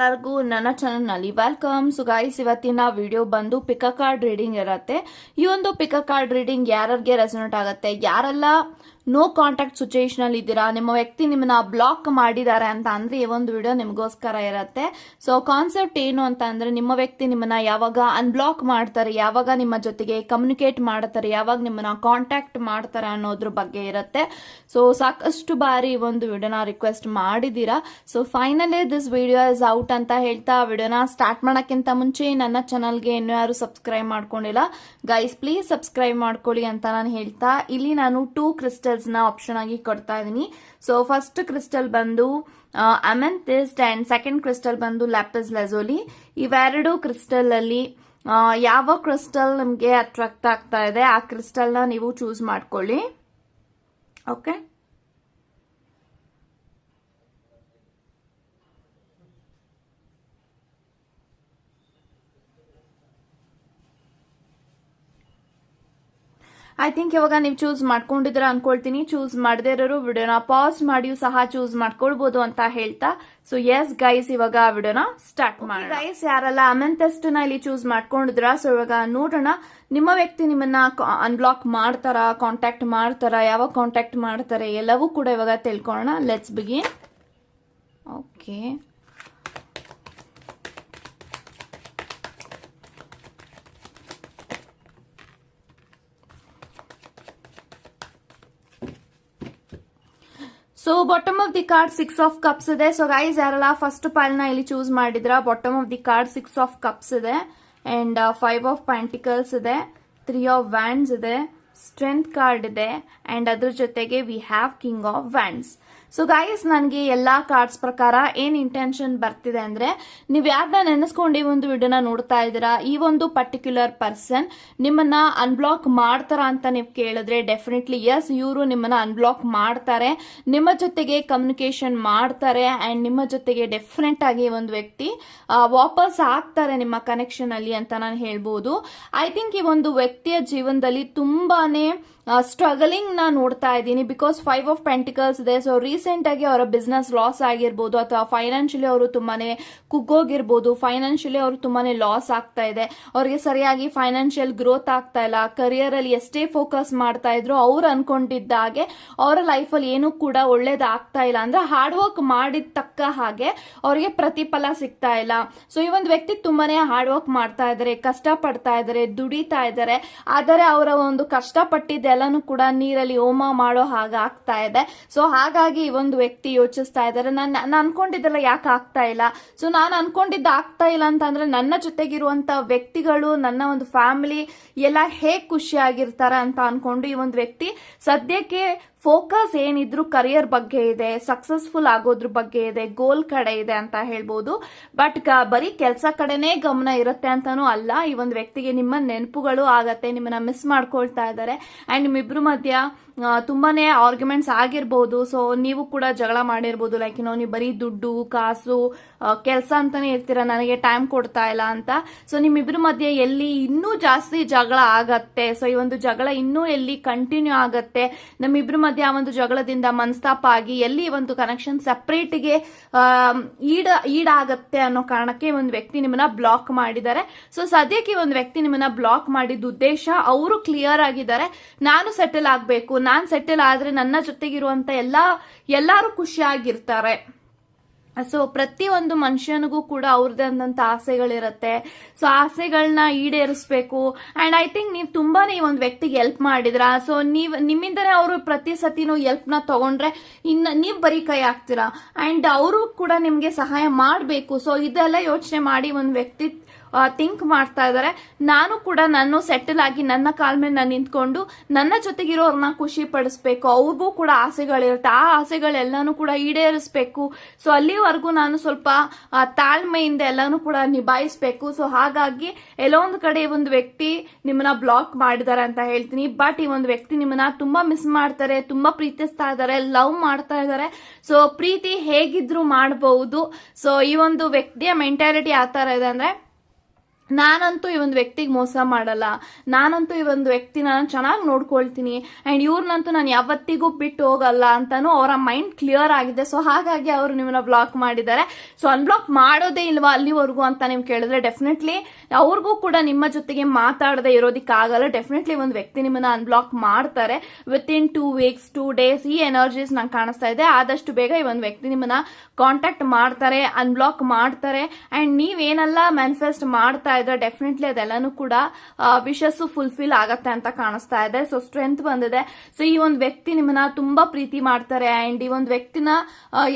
ಎಲ್ಲರಿಗೂ ನನ್ನ ಚಾನಲ್ನಲ್ಲಿ ವೆಲ್ಕಮ್ ಸೊ ಗೈಸ್ ಇವತ್ತಿನ ವಿಡಿಯೋ ಬಂದು ಪಿಕ ಕಾರ್ಡ್ ರೀಡಿಂಗ್ ಇರತ್ತೆ. ಈ ಒಂದು ಪಿಕ ಕಾರ್ಡ್ ರೀಡಿಂಗ್ ಯಾರಿಗೆ ರೆಸನೇಟ್ ಆಗುತ್ತೆ? ಯಾರೆಲ್ಲ ನೋ ಕಾಂಟ್ಯಾಕ್ಟ್ ಅಲ್ಲಿ ಇದ್ದೀರಾ? ನಿಮ್ಮ ವ್ಯಕ್ತಿ ನಿಮ್ಮನ್ನ ಬ್ಲಾಕ್ ಮಾಡಿದ್ದಾರೆ ಅಂತ ಅಂದ್ರೆ ಈ ಒಂದು ವಿಡಿಯೋ ನಿಮಗೋಸ್ಕರ ಇರತ್ತೆ. ಸೊ ಕಾನ್ಸೆಪ್ಟ್ ಏನು ಅಂತ ಅಂದ್ರೆ ನಿಮ್ಮ ವ್ಯಕ್ತಿ ನಿಮ್ಮನ್ನ ಯಾವಾಗ ಅನ್ಬ್ಲಾಕ್ ಮಾಡ್ತಾರೆ, ಯಾವಾಗ ನಿಮ್ಮ ಜೊತೆಗೆ ಕಮ್ಯುನಿಕೇಟ್ ಮಾಡ್ತಾರೆ, ಯಾವಾಗ ನಿಮ್ಮನ್ನ ಕಾಂಟ್ಯಾಕ್ಟ್ ಮಾಡ್ತಾರೆ ಅನ್ನೋದ್ರ ಬಗ್ಗೆ ಇರುತ್ತೆ. ಸೊ ಸಾಕಷ್ಟು ಬಾರಿ ಈ ಒಂದು ವಿಡಿಯೋನ ರಿಕ್ವೆಸ್ಟ್ ಮಾಡಿದ್ದೀರಾ? So finally this video is out ಅಂತ ಹೇಳ್ತಾ ವಿಡಿಯೋನ ಸ್ಟಾರ್ಟ್ ಮಾಡೋಕ್ಕಿಂತ ಮುಂಚೆ ನನ್ನ ಚಾನಲ್ಗೆ ಇನ್ನೂ ಯಾರು ಸಬ್ಸ್ಕ್ರೈಬ್ ಮಾಡ್ಕೊಂಡಿಲ್ಲ ಗೈಸ್ ಪ್ಲೀಸ್ ಸಬ್ಸ್ಕ್ರೈಬ್ ಮಾಡ್ಕೊಳ್ಳಿ ಅಂತ ನಾನು ಹೇಳ್ತಾ, ಇಲ್ಲಿ ನಾನು ಟೂ ಕ್ರಿಸ್ಟಲ್ಸ್ ನ ಆಪ್ಷನ್ ಆಗಿ ಕೊಡ್ತಾ ಇದ್ದೀನಿ. ಸೊ ಫಸ್ಟ್ ಕ್ರಿಸ್ಟಲ್ ಬಂದು ಅಮೆಂಥಿಸ್ಟ್ ಅಂಡ್ ಸೆಕೆಂಡ್ ಕ್ರಿಸ್ಟಲ್ ಬಂದು ಲ್ಯಾಪಿಸ್ ಲೆಸೋಲಿ ಇವೆರಡು ಕ್ರಿಸ್ಟಲ್ ಅಲ್ಲಿ ಯಾವ ಕ್ರಿಸ್ಟಲ್ ನಿಮಗೆ ಅಟ್ರಾಕ್ಟ್ ಆಗ್ತಾ ಇದೆ, ಆ ಕ್ರಿಸ್ಟಲ್ನ ನೀವು ಚೂಸ್ ಮಾಡ್ಕೊಳ್ಳಿ. ಓಕೆ ಐ ಥಿಂಕ್ ಇವಾಗ ನೀವು ಚೂಸ್ ಮಾಡ್ಕೊಂಡಿದ್ರ ಅನ್ಕೊಳ್ತೀನಿ. ಚೂಸ್ ಮಾಡದೇ ಇರೋರು ವಿಡಿಯೋನ ಪಾಸ್ ಮಾಡಿಯೂ ಸಹ ಚೂಸ್ ಮಾಡ್ಕೊಳ್ಬಹುದು ಅಂತ ಹೇಳ್ತಾ. ಸೊ ಎಸ್ ಗೈಸ್ ಇವಾಗ ವಿಡಿಯೋನ ಸ್ಟಾರ್ಟ್ ಮಾಡಿ ಗೈಸ್ ಯಾರಲ್ಲ ಅಮೆಂತೆಸ್ಟ್ನ ಇಲ್ಲಿ ಚೂಸ್ ಮಾಡ್ಕೊಂಡಿದ್ರ ಸೊ ಇವಾಗ ನೋಡೋಣ. ನಿಮ್ಮ ವ್ಯಕ್ತಿ ನಿಮ್ಮನ್ನ ಅನ್ಬ್ಲಾಕ್ ಮಾಡ್ತಾರ? ಕಾಂಟ್ಯಾಕ್ಟ್ ಮಾಡ್ತಾರ? ಯಾವಾಗ ಕಾಂಟ್ಯಾಕ್ಟ್ ಮಾಡ್ತಾರೆ? ಎಲ್ಲವೂ ಕೂಡ ಇವಾಗ ತಿಳ್ಕೊಳ್ಳೋಣ. Let's begin okay so bottom of the card six of cups ಇದೆ. ಸೊ ಗೈಸ್ ಯಾರಲ್ಲ ಫಸ್ಟ್ ಪೈಲ್ನ ಇಲ್ಲಿ ಚೂಸ್ ಮಾಡಿದ್ರ bottom of the card six of cups ಇದೆ. ಅಂಡ್ ಫೈವ್ ಆಫ್ ಪ್ಯಾಂಟಿಕಲ್ಸ್ ಇದೆ. ತ್ರೀ ಆಫ್ ವ್ಯಾಂಡ್ಸ್ ಇದೆ. ಸ್ಟ್ರೆಂತ್ ಕಾರ್ಡ್ ಇದೆ. And ಅದ್ರ ಜೊತೆಗೆ we have king of wands so guys ನನಗೆ ಎಲ್ಲಾ ಕಾರ್ಡ್ಸ್ ಪ್ರಕಾರ ಏನ್ ಇಂಟೆನ್ಷನ್ ಬರ್ತಿದೆ ಅಂದ್ರೆ, ನೀವು ಯಾರನ್ನ ನೆನೆಸ್ಕೊಂಡು ಈ ಒಂದು ವಿಡಿಯೋನ ನೋಡ್ತಾ ಇದ್ದೀರಾ, ಈ ಒಂದು ಪರ್ಟಿಕ್ಯುಲರ್ ಪರ್ಸನ್ ನಿಮ್ಮನ್ನ ಅನ್ಬ್ಲಾಕ್ ಮಾಡ್ತಾರ ಅಂತ ನೀವು ಕೇಳಿದ್ರೆ ಡೆಫಿನೆಟ್ಲಿ ಎಸ್ ಇವರು ನಿಮ್ಮನ್ನ ಅನ್ಬ್ಲಾಕ್ ಮಾಡ್ತಾರೆ. ನಿಮ್ಮ ಜೊತೆಗೆ ಕಮ್ಯುನಿಕೇಶನ್ ಮಾಡ್ತಾರೆ ಅಂಡ್ ನಿಮ್ಮ ಜೊತೆಗೆ ಡೆಫಿನೆಟ್ ಆಗಿ ಒಂದು ವ್ಯಕ್ತಿ ವಾಪಸ್ ಆಗ್ತಾರೆ ನಿಮ್ಮ ಕನೆಕ್ಷನ್ ಅಲ್ಲಿ ಅಂತ ನಾನು ಹೇಳ್ಬೋದು. ಐ ಥಿಂಕ್ ಈ ಒಂದು ವ್ಯಕ್ತಿಯ ಜೀವನದಲ್ಲಿ ತುಂಬಾನೇ ಸ್ಟ್ರಗಲಿಂಗ್ನ ನೋಡ್ತಾ ಇದ್ದೀನಿ. ಬಿಕಾಸ್ ಫೈವ್ ಆಫ್ ಪೆಂಟಿಕಲ್ಸ್ ಇದೆ. ಸೊ ರೀಸೆಂಟ್ ಆಗಿ ಅವರ ಬಿಸ್ನೆಸ್ ಲಾಸ್ ಆಗಿರ್ಬೋದು, ಅಥವಾ ಫೈನಾನ್ಷಿಯಲಿ ಅವರು ತುಂಬಾನೇ ಕುಗ್ಗೋಗಿರ್ಬೋದು ಫೈನಾನ್ಷಿಯಲಿ ಅವರು ತುಂಬಾನೇ ಲಾಸ್ ಆಗ್ತಾ ಇದೆ. ಅವರಿಗೆ ಸರಿಯಾಗಿ ಫೈನಾನ್ಷಿಯಲ್ ಗ್ರೋತ್ ಆಗ್ತಾ ಇಲ್ಲ. ಕರಿಯರ್ ಅಲ್ಲಿ ಎಷ್ಟೇ ಫೋಕಸ್ ಮಾಡ್ತಾ ಇದ್ರು, ಅವ್ರು ಅನ್ಕೊಂಡಿದ್ದ ಹಾಗೆ ಅವರ ಲೈಫ್ ಅಲ್ಲಿ ಏನೂ ಕೂಡ ಒಳ್ಳೇದಾಗ್ತಾ ಇಲ್ಲ. ಅಂದ್ರೆ ಹಾರ್ಡ್ ವರ್ಕ್ ಮಾಡಿದ ತಕ್ಕ ಹಾಗೆ ಅವರಿಗೆ ಪ್ರತಿಫಲ ಸಿಗ್ತಾ ಇಲ್ಲ. ಸೊ ಈ ಒಂದು ವ್ಯಕ್ತಿ ತುಂಬಾನೇ ಹಾರ್ಡ್ ವರ್ಕ್ ಮಾಡ್ತಾ ಇದ್ದಾರೆ ಕಷ್ಟ ಪಡ್ತಾ ಇದ್ದಾರೆ, ದುಡಿತಾ ಇದ್ದಾರೆ. ಆದರೆ ಅವರ ಒಂದು ಕಷ್ಟಪಟ್ಟಿದ್ದೆಲ್ಲನೂ ಕೂಡ ನೀರಲ್ಲಿ ಹೋಮ ಮಾಡೋ ಹಾಗೆ ಆಗ್ತಾ ಇದೆ. ಸೊ ಹಾಗಾಗಿ ಒಂದು ವ್ಯಕ್ತಿ ಯೋಚಿಸ್ತಾ ಇದ್ದಾರೆ. ನಾನು ನಾನು ಅನ್ಕೊಂಡಿದ್ದೆಲ್ಲ ಯಾಕೆ ಆಗ್ತಾ ಇಲ್ಲ? ಸೊ ನಾನು ಅನ್ಕೊಂಡಿದ್ದ ಆಗ್ತಾ ಇಲ್ಲ ಅಂತಂದ್ರೆ ನನ್ನ ಜೊತೆಗಿರುವಂತ ವ್ಯಕ್ತಿಗಳು, ನನ್ನ ಒಂದು ಫ್ಯಾಮಿಲಿ ಎಲ್ಲ ಹೇಗ್ ಖುಷಿಯಾಗಿರ್ತಾರೆ ಅಂತ ಅನ್ಕೊಂಡು ಈ ಒಂದು ವ್ಯಕ್ತಿ ಸದ್ಯಕ್ಕೆ ಫೋಕಸ್ ಏನಿದ್ರು ಕರಿಯರ್ ಬಗ್ಗೆ ಇದೆ ಸಕ್ಸಸ್ಫುಲ್ ಆಗೋದ್ರ ಬಗ್ಗೆ ಇದೆ ಗೋಲ್ ಕಡೆ ಇದೆ ಅಂತ ಹೇಳ್ಬೋದು. ಬಟ್ ಬರೀ ಕೆಲಸ ಕಡೆನೇ ಗಮನ ಇರುತ್ತೆ ಅಂತಾನೂ ಅಲ್ಲ. ಈ ಒಂದು ವ್ಯಕ್ತಿಗೆ ನಿಮ್ಮ ನೆನಪುಗಳು ಆಗತ್ತೆ, ನಿಮ್ಮನ್ನ ಮಿಸ್ ಮಾಡ್ಕೊಳ್ತಾ ಇದ್ದಾರೆ ಅಂಡ್ ನಿಮ್ಮಿಬ್ರು ಮಧ್ಯ ತುಂಬಾನೇ ಆರ್ಗ್ಯುಮೆಂಟ್ಸ್ ಆಗಿರ್ಬೋದು. ಸೊ ನೀವು ಕೂಡ ಜಗಳ ಮಾಡಿರ್ಬೋದು. ಲೈಕ್ ಏನೋ ನೀವು ಬರೀ ದುಡ್ಡು, ಕಾಸು ಕೆಲಸ ಅಂತಾನೆ ಇರ್ತೀರ. ನನಗೆ ಟೈಮ್ ಕೊಡ್ತಾ ಇಲ್ಲ ಅಂತ. ಸೊ ನಿಮ್ಮಿಬ್ರ ಮಧ್ಯೆ ಎಲ್ಲಿ ಇನ್ನೂ ಜಾಸ್ತಿ ಜಗಳ ಆಗತ್ತೆ. ಸೊ ಈ ಒಂದು ಜಗಳ ಇನ್ನೂ ಎಲ್ಲಿ ಕಂಟಿನ್ಯೂ ಆಗತ್ತೆ. ನಮ್ಮಿಬ್ರ ಮಧ್ಯೆ ಒಂದು ಜಗಳದಿಂದ ಮನಸ್ತಾಪ ಆಗಿ ಎಲ್ಲಿ ಒಂದು ಕನೆಕ್ಷನ್ ಸಪ್ರೇಟ್ಗೆ ಈಡ, ಈಡಾಗತ್ತೆ ಅನ್ನೋ ಕಾರಣಕ್ಕೆ ಒಂದು ವ್ಯಕ್ತಿ ನಿಮ್ಮನ್ನ ಬ್ಲಾಕ್ ಮಾಡಿದ್ದಾರೆ. ಸೊ ಸದ್ಯಕ್ಕೆ ಒಂದು ವ್ಯಕ್ತಿ ನಿಮ್ಮನ್ನ ಬ್ಲಾಕ್ ಮಾಡಿದ ಉದ್ದೇಶ ಅವರು ಕ್ಲಿಯರ್ ಆಗಿದ್ದಾರೆ. ನಾನು ಸೆಟಲ್ ಆಗಬೇಕು. ನಾನು ಸೆಟಲ್ ಆದ್ರೆ ನನ್ನ ಜೊತೆಗಿರುವಂತ ಎಲ್ಲ, ಎಲ್ಲರೂ ಖುಷಿಯಾಗಿರ್ತಾರೆ. ಸೊ ಪ್ರತಿಯೊಂದು ಮನುಷ್ಯನಿಗೂ ಕೂಡ ಅವ್ರದ್ದೇ ಆದಂತ ಆಸೆಗಳಿರುತ್ತೆ. ಸೊ ಆಸೆಗಳನ್ನ ಈಡೇರಿಸಬೇಕು. ಅಂಡ್ ಐ ಥಿಂಕ್ ನೀವು ತುಂಬಾನೇ ಈ ಒಂದು ವ್ಯಕ್ತಿಗೆ ಹೆಲ್ಪ್ ಮಾಡಿದ್ರ? ಸೊ ನೀವು, ನಿಮ್ಮಿಂದನೇ ಅವರು ಪ್ರತಿ ಸತಿನೂ ಹೆಲ್ಪ್ನ ತಗೊಂಡ್ರೆ ಇನ್ನ ನೀವು ಬರೀ ಕೈ ಆಗ್ತೀರಾ ಅಂಡ್ ಅವರು ಕೂಡ ನಿಮ್ಗೆ ಸಹಾಯ ಮಾಡಬೇಕು. ಸೊ ಇದೆಲ್ಲ ಯೋಚನೆ ಮಾಡಿ ಒಂದು ವ್ಯಕ್ತಿ ಥಿಂಕ್ ಮಾಡ್ತಾ ಇದ್ದಾರೆ. ನಾನು ಕೂಡ ನಾನು ಸೆಟಲ್ ಆಗಿ ನನ್ನ ಕಾಲ ಮೇಲೆ ನಾನು ನಿಂತ್ಕೊಂಡು ನನ್ನ ಜೊತೆಗಿರೋರ್ನ ಖುಷಿ ಪಡಿಸ್ಬೇಕು. ಅವ್ರಿಗೂ ಕೂಡ ಆಸೆಗಳಿರುತ್ತೆ. ಆ ಆಸೆಗಳೆಲ್ಲಾನು ಕೂಡ ಈಡೇರಿಸ್ಬೇಕು. ಸೊ ಅಲ್ಲಿವರೆಗೂ ನಾನು ಸ್ವಲ್ಪ ತಾಳ್ಮೆಯಿಂದ ಎಲ್ಲಾನು ಕೂಡ ನಿಭಾಯಿಸ್ಬೇಕು. ಸೊ ಹಾಗಾಗಿ ಎಲ್ಲೋ ಒಂದು ಕಡೆ ಒಂದು ವ್ಯಕ್ತಿ ನಿಮ್ಮನ್ನ ಬ್ಲಾಕ್ ಮಾಡಿದ್ದಾರೆ ಅಂತ ಹೇಳ್ತೀನಿ. ಬಟ್ ಈ ಒಂದು ವ್ಯಕ್ತಿ ನಿಮ್ಮನ್ನ ತುಂಬಾ ಮಿಸ್ ಮಾಡ್ತಾರೆ, ತುಂಬಾ ಪ್ರೀತಿಸ್ತಾ ಇದ್ದಾರೆ ಲವ್ ಮಾಡ್ತಾ ಇದ್ದಾರೆ. ಸೊ ಪ್ರೀತಿ ಹೇಗಿದ್ರು ಮಾಡಬಹುದು ಸೊ ಈ ಒಂದು ವ್ಯಕ್ತಿಯ ಮೆಂಟಾಲಿಟಿ ಆತರ ತರ ಇದೆ ಅಂದ್ರೆ ನಾನಂತೂ ಈ ಒಂದು ವ್ಯಕ್ತಿಗೆ ಮೋಸ ಮಾಡಲ್ಲ. ನಾನಂತೂ ಈ ಒಂದು ವ್ಯಕ್ತಿನ ಚೆನ್ನಾಗಿ ನೋಡ್ಕೊಳ್ತೀನಿ. ಆ್ಯಂಡ್ ಇವ್ರನ್ನಂತೂ ನಾನು ಯಾವತ್ತಿಗೂ ಬಿಟ್ಟು ಹೋಗಲ್ಲ ಅಂತಾನು ಅವರ ಮೈಂಡ್ ಕ್ಲಿಯರ್ ಆಗಿದೆ. ಸೊ ಹಾಗಾಗಿ ಅವರು ನಿಮ್ಮನ್ನ ಬ್ಲಾಕ್ ಮಾಡಿದ್ದಾರೆ. ಸೊ ಅನ್ಬ್ಲಾಕ್ ಮಾಡೋದೇ ಇಲ್ವಾ ಅಲ್ಲಿವರೆಗೂ ಅಂತ ನೀವು ಕೇಳಿದ್ರೆ ಡೆಫಿನೆಟ್ಲಿ ಅವ್ರಿಗೂ ಕೂಡ ನಿಮ್ಮ ಜೊತೆಗೆ ಮಾತಾಡದೆ ಇರೋದಕ್ಕಾಗಲ್ಲ. ಡೆಫಿನೆಟ್ಲಿ ಒಂದು ವ್ಯಕ್ತಿ ನಿಮ್ಮನ್ನ ಅನ್ಬ್ಲಾಕ್ ಮಾಡ್ತಾರೆ. Within two weeks two days ಈ ಎನರ್ಜೀಸ್ ನಂಗೆ ಕಾಣಿಸ್ತಾ ಇದೆ. ಆದಷ್ಟು ಬೇಗ ಈ ಒಂದು ವ್ಯಕ್ತಿ ನಿಮ್ಮನ್ನ ಕಾಂಟ್ಯಾಕ್ಟ್ ಮಾಡ್ತಾರೆ, ಅನ್ಬ್ಲಾಕ್ ಮಾಡ್ತಾರೆ. ಅಂಡ್ ನೀವೇನೆಲ್ಲ ಮ್ಯಾನಿಫೆಸ್ಟ್ ಮಾಡ್ತಾ ಇದ್ರೆ ಡೆಫಿನೆಟ್ಲಿ ಅದೆಲ್ಲಾನು ಕೂಡ ವಿಶಸ್ ಫುಲ್ಫಿಲ್ ಆಗತ್ತೆ ಅಂತ ಕಾಣಿಸ್ತಾ ಇದೆ. ಸೊ ಸ್ಟ್ರೆಂತ್ ಬಂದಿದೆ. ಸೊ ಈ ಒಂದು ವ್ಯಕ್ತಿ ನಿಮ್ಮನ್ನ ತುಂಬಾ ಪ್ರೀತಿ ಮಾಡ್ತಾರೆ ಅಂಡ್ ಈ ಒಂದು ವ್ಯಕ್ತಿನ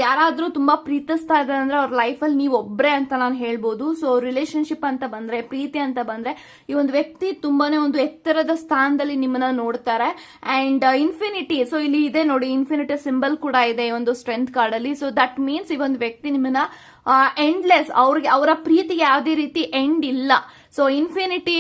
ಯಾರಾದ್ರೂ ತುಂಬಾ ಪ್ರೀತಿಸ್ತಾ ಇದ್ದಾರೆ ಅಂದ್ರೆ ಅವ್ರ ಲೈಫಲ್ಲಿ ನೀವು ಒಬ್ರೆ ಅಂತ ನಾನು ಹೇಳ್ಬೋದು. ಸೊ ರಿಲೇಶನ್ಶಿಪ್ ಅಂತ ಬಂದ್ರೆ, ಪ್ರೀತಿ ಅಂತ ಬಂದ್ರೆ, ಈ ಒಂದು ವ್ಯಕ್ತಿ ತುಂಬಾನೇ ಒಂದು ಎತ್ತರದ ಸ್ಥಾನದಲ್ಲಿ ನಿಮ್ಮನ್ನ ನೋಡ್ತಾರೆ. ಅಂಡ್ ಇನ್ಫಿನಿಟಿ ಸೊ ಇಲ್ಲಿ ಇದೆ ನೋಡಿ ಇನ್ಫಿನಿಟಿ ಸಿಂಬಲ್ ಕೂಡ ಇದೆ ಈ ಒಂದು ಸ್ಟ್ರೆಂತ್ ಕಾರ್ಡ್ ಅಲ್ಲಿ. ಸೊ ದಟ್ ಮೀನ್ಸ್ ಈ ಒಂದು ವ್ಯಕ್ತಿ ನಿಮ್ಮನ್ನ ಎಂಡ್ಲೆಸ್ ಅವ್ರಿಗೆ ಅವರ ಪ್ರೀತಿಗೆ ಯಾವುದೇ ರೀತಿ ಎಂಡ್ ಇಲ್ಲ. ಸೊ ಇನ್ಫಿನಿಟಿ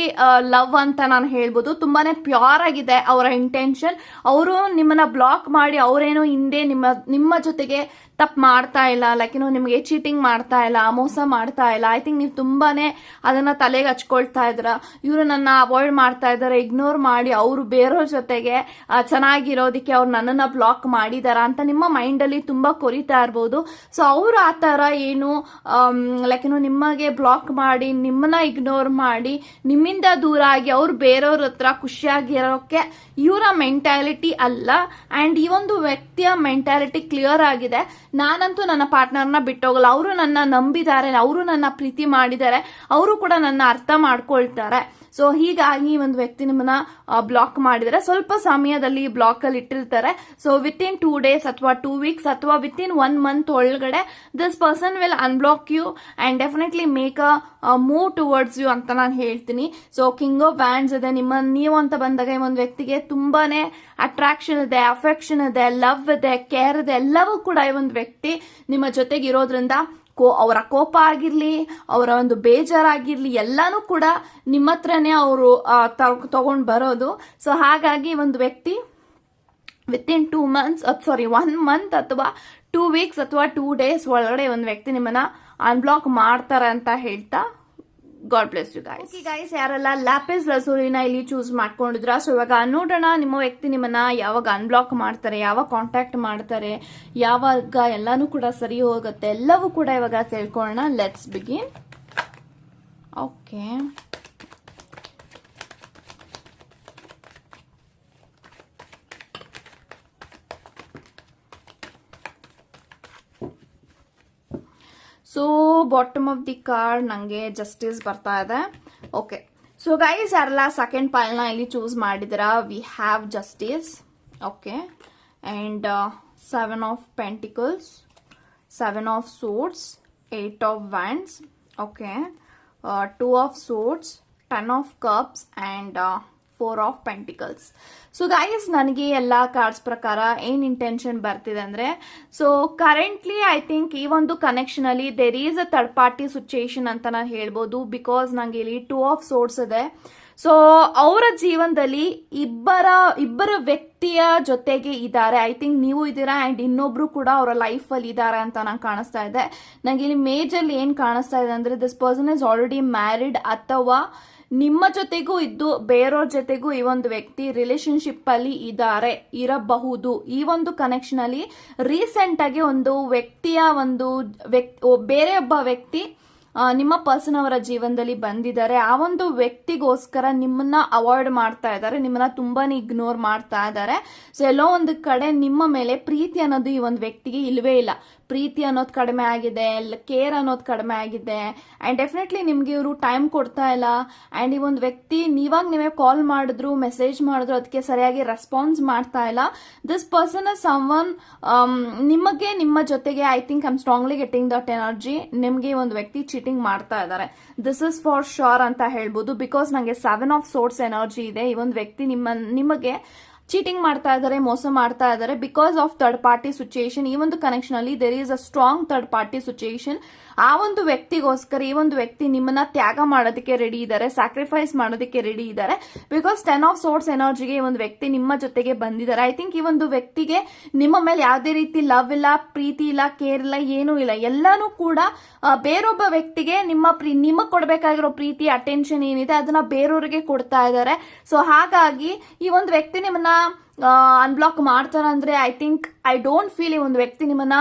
ಲವ್ ಅಂತ ನಾನು ಹೇಳ್ಬೋದು. ತುಂಬಾನೇ ಪ್ಯೂರ್ ಆಗಿದೆ ಅವರ ಇಂಟೆನ್ಷನ್ ಅವರು ನಿಮ್ಮನ್ನ ಬ್ಲಾಕ್ ಮಾಡಿ, ಅವರೇನು ಹಿಂದೆ ನಿಮ್ಮ ನಿಮ್ಮ ಜೊತೆಗೆ ತಪ್ಪು ಮಾಡ್ತಾ ಇಲ್ಲ. ಲೈಕ್ ಏನೋ ನಿಮಗೆ ಚೀಟಿಂಗ್ ಮಾಡ್ತಾ ಇಲ್ಲ, ಮೋಸ ಮಾಡ್ತಾ ಇಲ್ಲ. ಐ ಥಿಂಕ್ ನೀವು ತುಂಬಾನೇ ಅದನ್ನ ತಲೆಗೆ ಹಚ್ಕೊಳ್ತಾ ಇದ್ರ ಇವರು ನನ್ನ ಅವಾಯ್ಡ್ ಮಾಡ್ತಾ ಇದ್ದಾರೆ ಇಗ್ನೋರ್ ಮಾಡಿ, ಅವರು ಬೇರೆಯವ್ರ ಜೊತೆಗೆ ಚೆನ್ನಾಗಿರೋದಕ್ಕೆ ಅವ್ರು ನನ್ನನ್ನ ಬ್ಲಾಕ್ ಮಾಡಿದಾರ ಅಂತ ನಿಮ್ಮ ಮೈಂಡಲ್ಲಿ ತುಂಬಾ ಕೊರಿತಾ ಇರ್ಬೋದು. ಸೊ ಅವರು ಆ ಥರ ಏನು ಲೈಕ್ ಏನೋ ನಿಮಗೆ ಬ್ಲಾಕ್ ಮಾಡಿ, ನಿಮ್ಮನ್ನ ಇಗ್ನೋರ್ ಮಾಡಿ ನಿಮ್ಮಿಂದ ದೂರ ಆಗಿ ಅವ್ರು ಬೇರೆಯವ್ರ ಹತ್ರ ಖುಷಿಯಾಗಿರೋಕೆ ಇವರ ಮೆಂಟಾಲಿಟಿ ಅಲ್ಲ. ಅಂಡ್ ಈ ಒಂದು ವ್ಯಕ್ತಿಯ ಮೆಂಟಾಲಿಟಿ ಕ್ಲಿಯರ್ ಆಗಿದೆ. ನಾನಂತೂ ನನ್ನ ಪಾರ್ಟ್ನರ್ನ ಬಿಟ್ಟೋಗಲ್ಲ. ಅವರು ನನ್ನ ನಂಬಿದ್ದಾರೆ ಅವರು ನನ್ನ ಪ್ರೀತಿ ಮಾಡಿದ್ದಾರೆ ಅವರು ಕೂಡ ನನ್ನ ಅರ್ಥ ಮಾಡ್ಕೊಳ್ತಾರೆ. ಸೊ ಹೀಗಾಗಿ ಈ ಒಂದು ವ್ಯಕ್ತಿ ನಿಮ್ಮನ್ನ ಬ್ಲಾಕ್ ಮಾಡಿದರೆ. ಸ್ವಲ್ಪ ಸಮಯದಲ್ಲಿ ಬ್ಲಾಕ್ ಅಲ್ಲಿ ಇಟ್ಟಿರ್ತಾರೆ. So within two days ಅಥವಾ ಟೂ ವೀಕ್ಸ್ ಅಥವಾ ವಿತ್ ಇನ್ ಒನ್ ಮಂತ್ ಒಳಗಡೆ this person will unblock you and definitely make a move towards you ಅಂತ ನಾನು ಹೇಳ್ತೀನಿ. ಸೊ ಕಿಂಗ್ ಆಫ್ ವ್ಯಾಂಡ್ಸ್ ಇದೆ. ನಿಮ್ಮ ನೀವು ಅಂತ ಬಂದಾಗ ಈ ಒಂದು ವ್ಯಕ್ತಿಗೆ ತುಂಬಾನೇ ಅಟ್ರಾಕ್ಷನ್ ಇದೆ ಅಫೆಕ್ಷನ್ ಇದೆ ಲವ್ ಇದೆ ಕೇರ್ ಇದೆ, ಎಲ್ಲವೂ ಕೂಡ ಈ ಒಂದು ವ್ಯಕ್ತಿ ನಿಮ್ಮ ಜೊತೆಗೆ ಇರೋದ್ರಿಂದ ಕೋ, ಅವರ ಕೋಪ ಆಗಿರ್ಲಿ, ಅವರ ಒಂದು ಬೇಜಾರಾಗಿರ್ಲಿ, ಎಲ್ಲಾನು ಕೂಡ ನಿಮ್ಮ ಹತ್ರನೇ ಅವರು ತಗೊಂಡು ಬರೋದು. ಸೊ ಹಾಗಾಗಿ ಒಂದು ವ್ಯಕ್ತಿ within two months sorry one month ಅಥವಾ ಟೂ ವೀಕ್ಸ್ ಅಥವಾ ಟೂ ಡೇಸ್ ಒಳಗಡೆ ಒಂದು ವ್ಯಕ್ತಿ ನಿಮ್ಮನ್ನ ಅನ್ಬ್ಲಾಕ್ ಮಾಡ್ತಾರೆ ಅಂತ ಹೇಳ್ತಾ God bless you guys guys ಯಾರೆಲ್ಲ ಲ್ಯಾಪಿಸ್ ಲಸೂರಿನ ಇಲ್ಲಿ ಚೂಸ್ ಮಾಡ್ಕೊಂಡಿದ್ರ? ಸೊ ಇವಾಗ ನೋಡೋಣ, ನಿಮ್ಮ ವ್ಯಕ್ತಿ ನಿಮ್ಮನ್ನ ಯಾವಾಗ ಅನ್ಬ್ಲಾಕ್ ಮಾಡ್ತಾರೆ ಯಾವಾಗ ಕಾಂಟ್ಯಾಕ್ಟ್ ಮಾಡ್ತಾರೆ, ಯಾವಾಗ ಎಲ್ಲಾನು ಕೂಡ ಸರಿ ಹೋಗುತ್ತೆ, ಎಲ್ಲವೂ ಕೂಡ ಇವಾಗ ತಿಳ್ಕೊಳ್ಳೋಣ. Let's begin okay so bottom of the card ನನಗೆ ಜಸ್ಟಿಸ್ ಬರ್ತಾ ಇದೆ. ಓಕೆ ಸೊ ಗೈಸ್ ಯಾರೆಲ್ಲ ಸೆಕೆಂಡ್ ಪೈಲ್ನ ಇಲ್ಲಿ ಚೂಸ್ ಮಾಡಿದ್ರ we have justice okay and seven of pentacles seven of swords eight of wands okay two of swords ten of cups and four of pentacles so guys ನನಗೆ ಎಲ್ಲ cards ಪ್ರಕಾರ ಏನ್ intention ಬರ್ತಿದೆ ಅಂದ್ರೆ so currently I think ಈ ಒಂದು connection ಅಲ್ಲಿ there is a third party situation ಅಂತ ನಾನು ಹೇಳ್ಬೋದು ಬಿಕಾಸ್ ನಂಗೆ ಇಲ್ಲಿ ಟೂ ಆಫ್ ಸೋರ್ಸ್ ಇದೆ. ಸೊ ಅವರ ಜೀವನದಲ್ಲಿ ಇಬ್ಬರ ಇಬ್ಬರ ವ್ಯಕ್ತಿಯ ಜೊತೆಗೆ ಇದ್ದಾರೆ. ಐ ಥಿಂಕ್ ನೀವು ಇದ್ದೀರಾ ಅಂಡ್ ಇನ್ನೊಬ್ರು ಕೂಡ ಅವರ ಲೈಫ್ ಅಲ್ಲಿ ಇದ್ದಾರೆ ಅಂತ ನಂಗೆ ಕಾಣಿಸ್ತಾ ಇದೆ. ನಂಗೆ ಇಲ್ಲಿ ಮೇಜಲ್ಲಿ ಏನ್ ಕಾಣಿಸ್ತಾ ಇದೆ ಅಂದ್ರೆ this person is already married ಅಥವಾ ನಿಮ್ಮ ಜೊತೆಗೂ ಇದ್ದು ಬೇರೋರ್ ಜೊತೆಗೂ ಈ ಒಂದು ವ್ಯಕ್ತಿ ರಿಲೇಶನ್ಶಿಪ್ ಅಲ್ಲಿ ಇದ್ದಾರೆ ಇರಬಹುದು. ಈ ಒಂದು ಕನೆಕ್ಷನ್ ಅಲ್ಲಿ ರೀಸೆಂಟ್ ಆಗಿ ಒಂದು ವ್ಯಕ್ತಿಯ ಒಂದು ಬೇರೆ ಒಬ್ಬ ವ್ಯಕ್ತಿ ನಿಮ್ಮ ಪರ್ಸನ್ ಅವರ ಜೀವನದಲ್ಲಿ ಬಂದಿದ್ದಾರೆ. ಆ ಒಂದು ವ್ಯಕ್ತಿಗೋಸ್ಕರ ನಿಮ್ಮನ್ನ ಅವಾಯ್ಡ್ ಮಾಡ್ತಾ ಇದ್ದಾರೆ. ನಿಮ್ಮನ್ನ ತುಂಬಾನೇ ಇಗ್ನೋರ್ ಮಾಡ್ತಾ ಇದ್ದಾರೆ. ಸೊ ಎಲ್ಲೋ ಒಂದು ಕಡೆ ನಿಮ್ಮ ಮೇಲೆ ಪ್ರೀತಿ ಅನ್ನೋದು ಈ ಒಂದು ವ್ಯಕ್ತಿಗೆ ಇಲ್ವೇ ಇಲ್ಲ. ಪ್ರೀತಿ ಅನ್ನೋದು ಕಡಿಮೆ ಆಗಿದೆ ಕೇರ್ ಅನ್ನೋದು ಕಡಿಮೆ ಆಗಿದೆ. ಅಂಡ್ ಡೆಫಿನೆಟ್ಲಿ ನಿಮ್ಗೆ ಇವರು ಟೈಮ್ ಕೊಡ್ತಾ ಇಲ್ಲ. ಅಂಡ್ ಈ ಒಂದು ವ್ಯಕ್ತಿ ನೀವಾಗ ನೀವೇ ಕಾಲ್ ಮಾಡಿದ್ರು ಮೆಸೇಜ್ ಮಾಡಿದ್ರು, ಅದಕ್ಕೆ ಸರಿಯಾಗಿ ರೆಸ್ಪಾನ್ಸ್ ಮಾಡ್ತಾ ಇಲ್ಲ. ದಿಸ್ ಪರ್ಸನ್ ಸಮ್ ಒನ್ ನಿಮಗೆ, ನಿಮ್ಮ ಜೊತೆಗೆ I think I'm strongly getting that energy ನಿಮಗೆ ಒಂದು ವ್ಯಕ್ತಿ ಚೀಟಿಂಗ್ ಮಾಡ್ತಾ ಇದ್ದಾರೆ. ದಿಸ್ ಇಸ್ ಫಾರ್ ಶೋರ್ ಅಂತ ಹೇಳ್ಬೋದು. ಬಿಕಾಸ್ ನನಗೆ ಸೆವೆನ್ ಆಫ್ ಸೋರ್ಸ್ ಎನರ್ಜಿ ಇದೆ. ಈ ಒಂದು ವ್ಯಕ್ತಿ ನಿಮ್ಮ, ನಿಮಗೆ ಚೀಟಿಂಗ್ ಮಾಡ್ತಾ ಇದ್ದಾರೆ, ಮೋಸ ಮಾಡ್ತಾ ಇದ್ದಾರೆ. Because of third party situation ಈ ಒಂದು ಕನೆಕ್ಷನ್ ಅಲ್ಲಿ there is a strong third party situation ಆ ಒಂದು ವ್ಯಕ್ತಿಗೋಸ್ಕರ, ಈ ಒಂದು ವ್ಯಕ್ತಿ ನಿಮ್ಮನ್ನ ತ್ಯಾಗ ಮಾಡೋದಕ್ಕೆ ರೆಡಿ ಇದ್ದಾರೆ ಸ್ಯಾಕ್ರಿಫೈಸ್ ಮಾಡೋದಕ್ಕೆ ರೆಡಿ ಇದ್ದಾರೆ ಬಿಕಾಸ್ ಟೆನ್ ಆಫ್ ಸೋರ್ಸ್ ಎನರ್ಜಿಗೆ ಈ ಒಂದು ವ್ಯಕ್ತಿ ನಿಮ್ಮ ಜೊತೆಗೆ ಬಂದಿದ್ದಾರೆ. ಐ ಥಿಂಕ್ ಈ ಒಂದು ವ್ಯಕ್ತಿಗೆ ನಿಮ್ಮ ಮೇಲೆ ಯಾವುದೇ ರೀತಿ ಲವ್ ಇಲ್ಲ, ಪ್ರೀತಿ ಇಲ್ಲ ಕೇರ್ ಇಲ್ಲ, ಏನೂ ಇಲ್ಲ. ಎಲ್ಲಾನು ಕೂಡ ಬೇರೊಬ್ಬ ವ್ಯಕ್ತಿಗೆ ನಿಮ್ಮ ಪ್ರೀ ನಿಮಗೆ ಕೊಡಬೇಕಾಗಿರೋ ಪ್ರೀತಿ ಅಟೆನ್ಷನ್ ಏನಿದೆ ಅದನ್ನ ಬೇರೆಯವ್ರಿಗೆ ಕೊಡ್ತಾ ಇದ್ದಾರೆ. ಸೊ ಹಾಗಾಗಿ ಈ ಒಂದು ವ್ಯಕ್ತಿ ನಿಮ್ಮನ್ನ ಅನ್ಬ್ಲಾಕ್ ಮಾಡ್ತಾರಂದ್ರೆ I think I don't feel ಈ ಒಂದು ವ್ಯಕ್ತಿ ನಿಮ್ಮನ್ನ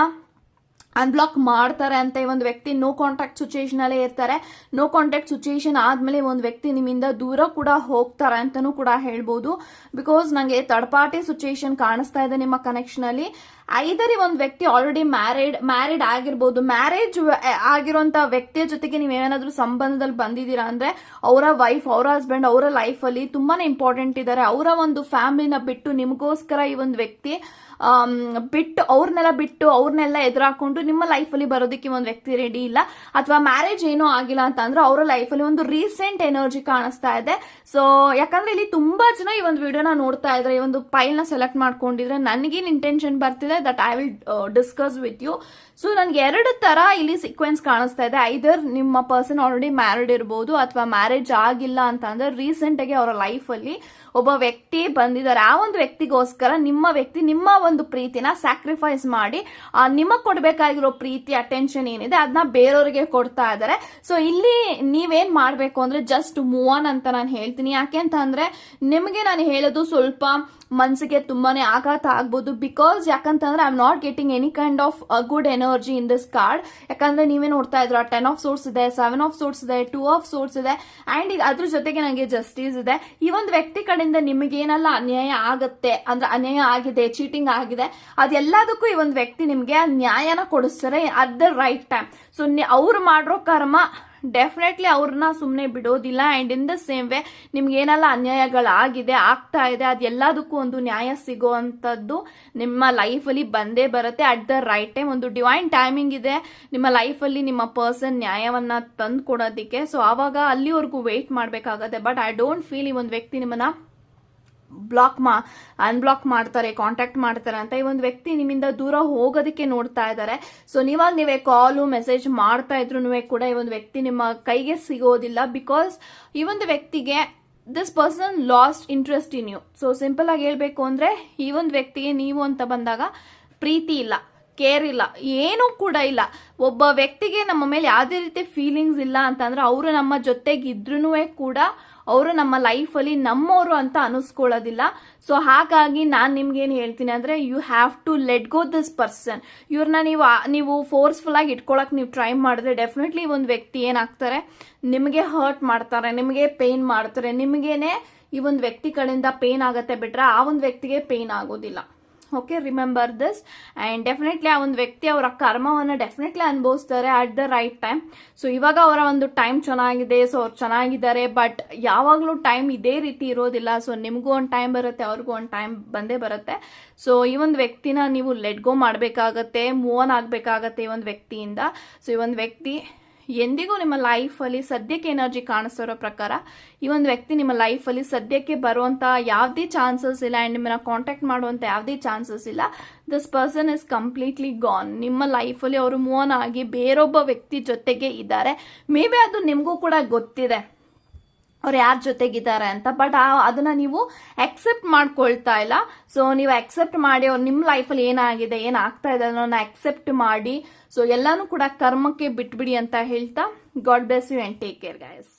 ಅನ್ಬ್ಲಾಕ್ ಮಾಡ್ತಾರೆ ಅಂತ ಈ ಒಂದು ವ್ಯಕ್ತಿ ನೋ ಕಾಂಟ್ಯಾಕ್ಟ್ ಸಿಚುಯೇಷನ್ ಅಲ್ಲೇ ಇರ್ತಾರೆ. ನೋ ಕಾಂಟ್ಯಾಕ್ಟ್ ಸಿಚುಯೇಷನ್ ಆದ್ಮೇಲೆ ಒಂದು ವ್ಯಕ್ತಿ ನಿಮ್ಮಿಂದ ದೂರ ಕೂಡ ಹೋಗ್ತಾರೆ ಅಂತಾನೂ ಕೂಡ ಹೇಳ್ಬೋದು. ಬಿಕಾಸ್ ನಂಗೆ ಥರ್ಡ್ ಪಾರ್ಟಿ ಸಿಚುಯೇಷನ್ ಕಾಣಿಸ್ತಾ ಇದೆ ನಿಮ್ಮ ಕನೆಕ್ಷನ್ ಅಲ್ಲಿ. ಐದರ್ ಒಂದು ವ್ಯಕ್ತಿ ಆಲ್ರೆಡಿ ಮ್ಯಾರಿಡ್ ಮ್ಯಾರಿಡ್ ಆಗಿರ್ಬೋದು. ಮ್ಯಾರೇಜ್ ಆಗಿರುವಂತ ವ್ಯಕ್ತಿಯ ಜೊತೆಗೆ ನೀವೇನಾದ್ರೂ ಸಂಬಂಧದಲ್ಲಿ ಬಂದಿದ್ದೀರಾ ಅಂದ್ರೆ, ಅವರ ವೈಫ್ ಅವರ ಹಸ್ಬೆಂಡ್ ಅವರ ಲೈಫಲ್ಲಿ ತುಂಬಾನೇ ಇಂಪಾರ್ಟೆಂಟ್ ಇದ್ದಾರೆ. ಅವರ ಒಂದು ಫ್ಯಾಮಿಲಿನ ಬಿಟ್ಟು ನಿಮಗೋಸ್ಕರ ಈ ಒಂದು ವ್ಯಕ್ತಿ ಬಿಟ್ಟು ಅವ್ರನ್ನೆಲ್ಲ ಬಿಟ್ಟು ಅವ್ರನ್ನೆಲ್ಲ ಎದುರಾಕೊಂಡು ನಿಮ್ಮ ಲೈಫಲ್ಲಿ ಬರೋದಕ್ಕೆ ಒಂದು ವ್ಯಕ್ತಿ ರೆಡಿ ಇಲ್ಲ. ಅಥವಾ ಮ್ಯಾರೇಜ್ ಏನೂ ಆಗಿಲ್ಲ ಅಂತ ಅಂದ್ರೆ ಅವರ ಲೈಫಲ್ಲಿ ಒಂದು ರೀಸೆಂಟ್ ಎನರ್ಜಿ ಕಾಣಿಸ್ತಾ ಇದೆ. ಸೊ ಯಾಕಂದ್ರೆ ಇಲ್ಲಿ ತುಂಬಾ ಜನ ಈ ಒಂದು ವಿಡಿಯೋನ ನೋಡ್ತಾ ಇದ್ರೆ. ಈ ಒಂದು ಫೈಲ್ ಸೆಲೆಕ್ಟ್ ಮಾಡ್ಕೊಂಡಿದ್ರೆ ನನಗೇನು ಇಂಟೆನ್ಷನ್ ಬರ್ತಿದೆ that I will discuss with you so ನನ್ಗೆ ಎರಡು ತರ ಇಲ್ಲಿ ಸೀಕ್ವೆನ್ಸ್ ಕಾಣಿಸ್ತಾ ಇದೆ. ಐದರ್ ನಿಮ್ಮ ಪರ್ಸನ್ ಆಲ್ರೆಡಿ ಮ್ಯಾರಿಡ್ ಇರ್ಬೋದು ಅಥವಾ ಮ್ಯಾರೇಜ್ ಆಗಿಲ್ಲ ಅಂತ ಅಂದ್ರೆ ರೀಸೆಂಟ್ ಆಗಿ ಅವರ ಲೈಫ್ ಅಲ್ಲಿ ಒಬ್ಬ ವ್ಯಕ್ತಿ ಬಂದಿದ್ದಾರೆ. ಆ ಒಂದು ವ್ಯಕ್ತಿಗೋಸ್ಕರ ನಿಮ್ಮ ವ್ಯಕ್ತಿ ನಿಮ್ಮ ಪ್ರೀತಿನ ಸ್ಯಾಕ್ರಿಫೈಸ್ ಮಾಡಿ ನಿಮಗ್ ಕೊಡ್ಬೇಕಾಗಿರೋ ಪ್ರೀತಿ ಅಟೆನ್ಷನ್ ಏನಿದೆ ಅದನ್ನ ಬೇರೆಯವರಿಗೆ ಕೊಡ್ತಾ ಇದ್ದಾರೆ ಸೊ ಇಲ್ಲಿ ನೀವೇನ್ ಮಾಡ್ಬೇಕು ಅಂದ್ರೆ ಜಸ್ಟ್ ಮೂವ್ ಆನ್ ಅಂತ ನಾನು ಹೇಳ್ತೀನಿ. ಯಾಕೆ ಅಂತ ಅಂದ್ರೆ ನಿಮಗೆ ನಾನು ಹೇಳೋದು ಸ್ವಲ್ಪ ಮನ್ಸಿಗೆ ತುಂಬಾನೇ ಆಘಾತ ಆಗ್ಬೋದು. ಬಿಕಾಸ್ ಯಾಕಂತಂದ್ರೆ I am not getting any kind of good energy in this card ಯಾಕಂದ್ರೆ ನೀವೇ ನೋಡ್ತಾ ಇದ್ರ ಟೆನ್ ಆಫ್ ಸೋರ್ಸ್ ಇದೆ ಸೆವೆನ್ ಆಫ್ ಸೋರ್ಸ್ ಇದೆ ಟೂ ಆಫ್ ಸೋರ್ಸ್ ಇದೆ. ಅಂಡ್ ಅದ್ರ ಜೊತೆಗೆ ನನಗೆ ಜಸ್ಟಿಸ್ ಇದೆ. ಈ ಒಂದು ವ್ಯಕ್ತಿ ಕಡೆಯಿಂದ ನಿಮಗೆ ಏನೆಲ್ಲ ಅನ್ಯಾಯ ಆಗುತ್ತೆ, ಅಂದ್ರೆ ಅನ್ಯಾಯ ಆಗಿದೆ ಚೀಟಿಂಗ್ ಆಗಿದೆ. ಅದೆಲ್ಲದಕ್ಕೂ ಈ ಒಂದು ವ್ಯಕ್ತಿ ನಿಮಗೆ ನ್ಯಾಯನ ಕೊಡಿಸ್ತಾರೆ at the right time so ಅವ್ರು ಮಾಡಿರೋ ಕರ್ಮ ಡೆಫಿನೆಟ್ಲಿ ಅವ್ರನ್ನ ಸುಮ್ಮನೆ ಬಿಡೋದಿಲ್ಲ and in the same way ನಿಮ್ಗೆ ಏನೆಲ್ಲ ಅನ್ಯಾಯಗಳಾಗಿದೆ, ಆಗ್ತಾ ಇದೆ ಅದೆಲ್ಲದಕ್ಕೂ ಒಂದು ನ್ಯಾಯ ಸಿಗೋವಂಥದ್ದು ನಿಮ್ಮ ಲೈಫಲ್ಲಿ ಬಂದೇ ಬರುತ್ತೆ ಅಟ್ ದ ರೈಟ್ ಟೈಮ್ ಒಂದು ಡಿವೈನ್ ಟೈಮಿಂಗ್ ಇದೆ, ನಿಮ್ಮ ಲೈಫಲ್ಲಿ ನಿಮ್ಮ ಪರ್ಸನ್ ನ್ಯಾಯವನ್ನ ತಂದು ಕೊಡೋದಕ್ಕೆ ಸೊ ಆವಾಗ ಅಲ್ಲಿವರೆಗೂ ವೇಟ್ ಮಾಡಬೇಕಾಗತ್ತೆ. ಬಟ್ ಐ ಡೋಂಟ್ ಫೀಲ್ ಈ ಒಂದು ವ್ಯಕ್ತಿ ನಿಮ್ಮನ್ನ ಬ್ಲಾಕ್ ಮಾ ಅನ್ಬ್ಲಾಕ್ ಮಾಡ್ತಾರೆ ಕಾಂಟ್ಯಾಕ್ಟ್ ಮಾಡ್ತಾರೆ ಅಂತ ಈ ಒಂದು ವ್ಯಕ್ತಿ ನಿಮ್ಮಿಂದ ದೂರ ಹೋಗೋದಕ್ಕೆ ನೋಡ್ತಾ ಇದ್ದಾರೆ. ಸೊ ನೀವಾಗ ನೀವೇ ಕಾಲು ಮೆಸೇಜ್ ಮಾಡ್ತಾ ಇದ್ರು ಕೂಡ ಈ ಒಂದು ವ್ಯಕ್ತಿ ನಿಮ್ಮ ಕೈಗೆ ಸಿಗೋದಿಲ್ಲ ಬಿಕಾಸ್ ಈ ಒಂದು ವ್ಯಕ್ತಿಗೆ this person lost interest in you so simple ಆಗಿ ಹೇಳಬೇಕು ಅಂದ್ರೆ ಈ ಒಂದು ವ್ಯಕ್ತಿಗೆ ನೀವು ಅಂತ ಬಂದಾಗ ಪ್ರೀತಿ ಇಲ್ಲ ಕೇರ್ ಇಲ್ಲ, ಏನೂ ಕೂಡ ಇಲ್ಲ. ಒಬ್ಬ ವ್ಯಕ್ತಿಗೆ ನಮ್ಮ ಮೇಲೆ ಯಾವುದೇ ರೀತಿ ಫೀಲಿಂಗ್ಸ್ ಇಲ್ಲ ಅಂತಂದ್ರೆ ಅವರು ನಮ್ಮ ಜೊತೆಗಿದ್ರೂ ಕೂಡ ಅವರು ನಮ್ಮ ಲೈಫಲ್ಲಿ ನಮ್ಮವರು ಅಂತ ಅನಿಸ್ಕೊಳ್ಳೋದಿಲ್ಲ. ಸೊ ಹಾಗಾಗಿ ನಾನು ನಿಮ್ಗೆ ಏನು ಹೇಳ್ತೀನಿ ಅಂದ್ರೆ you have to let go this person ಇವ್ರನ್ನ ನೀವು ನೀವು ಫೋರ್ಸ್ಫುಲ್ ಆಗಿ ಇಟ್ಕೊಳಕ್ ನೀವು ಟ್ರೈ ಮಾಡಿದ್ರೆ ಡೆಫಿನೆಟ್ಲಿ ಒಂದು ವ್ಯಕ್ತಿ ಏನಾಗ್ತಾರೆ, ನಿಮಗೆ ಹರ್ಟ್ ಮಾಡ್ತಾರೆ, ನಿಮಗೆ ಪೇನ್ ಮಾಡ್ತಾರೆ, ನಿಮಗೇನೆ ಈ ಒಂದು ವ್ಯಕ್ತಿ ಕಡೆಯಿಂದ ಪೇನ್ ಆಗುತ್ತೆ ಬಿಟ್ರೆ ಆ ಒಂದು ವ್ಯಕ್ತಿಗೆ ಪೇನ್ ಆಗೋದಿಲ್ಲ. Okay remember this and definitely ಆ ಒಂದು ವ್ಯಕ್ತಿ ಅವರ ಕರ್ಮವನ್ನು definitely ಅನುಭವಿಸ್ತಾರೆ at the right time so ಇವಾಗ ಅವರ ಒಂದು ಟೈಮ್ ಚೆನ್ನಾಗಿದೆ ಸೊ ಅವ್ರು ಚೆನ್ನಾಗಿದ್ದಾರೆ ಬಟ್ ಯಾವಾಗಲೂ ಟೈಮ್ ಇದೇ ರೀತಿ ಇರೋದಿಲ್ಲ. ಸೊ ನಿಮಗೂ ಒಂದು ಟೈಮ್ ಬರುತ್ತೆ, ಅವ್ರಿಗೂ ಒಂದು ಟೈಮ್ ಬಂದೇ ಬರುತ್ತೆ. ಸೊ ಈ ಒಂದು ವ್ಯಕ್ತಿನ ನೀವು ಲೆಟ್ ಗೋ ಮಾಡಬೇಕಾಗತ್ತೆ ಮೂವ್ ಆನ್ ಆಗಬೇಕಾಗತ್ತೆ ಈ ಒಂದು ವ್ಯಕ್ತಿಯಿಂದ. ಸೊ ಈ ಒಂದು ವ್ಯಕ್ತಿ ಎಂದಿಗೂ ನಿಮ್ಮ ಲೈಫಲ್ಲಿ ಸದ್ಯಕ್ಕೆ ಎನರ್ಜಿ ಕಾಣಿಸ್ತಿರೋ ಪ್ರಕಾರ ಈ ಒಂದು ವ್ಯಕ್ತಿ ನಿಮ್ಮ ಲೈಫಲ್ಲಿ ಸದ್ಯಕ್ಕೆ ಬರುವಂಥ ಯಾವುದೇ ಚಾನ್ಸಸ್ ಇಲ್ಲ ಆ್ಯಂಡ್ ನಿಮ್ಮನ್ನ ಕಾಂಟ್ಯಾಕ್ಟ್ ಮಾಡುವಂತ ಯಾವುದೇ ಚಾನ್ಸಸ್ ಇಲ್ಲ this person is completely gone ನಿಮ್ಮ ಲೈಫಲ್ಲಿ ಅವರು ಮೂವನ್ ಆಗಿ ಬೇರೊಬ್ಬ ವ್ಯಕ್ತಿ ಜೊತೆಗೆ ಇದ್ದಾರೆ. ಮೇ ಬಿ ಅದು ನಿಮಗೂ ಕೂಡ ಗೊತ್ತಿದೆ. ಅವ್ರು ಯಾರ ಜೊತೆಗಿದ್ದಾರೆ ಅಂತ. ಬಟ್ ಅದನ್ನ ನೀವು ಅಕ್ಸೆಪ್ಟ್ ಮಾಡ್ಕೊಳ್ತಾ ಇಲ್ಲ. ಸೊ ನೀವು ಅಕ್ಸೆಪ್ಟ್ ಮಾಡಿ ಅವ್ರು ನಿಮ್ಮ ಲೈಫಲ್ಲಿ ಏನಾಗಿದೆ ಏನಾಗ್ತಾ ಇದೆ ಅನ್ನೋನ್ನ ಅಕ್ಸೆಪ್ಟ್ ಮಾಡಿ. ಸೊ ಎಲ್ಲಾನು ಕೂಡ ಕರ್ಮಕ್ಕೆ ಬಿಟ್ಬಿಡಿ ಅಂತ ಹೇಳ್ತಾ. God bless you and take care guys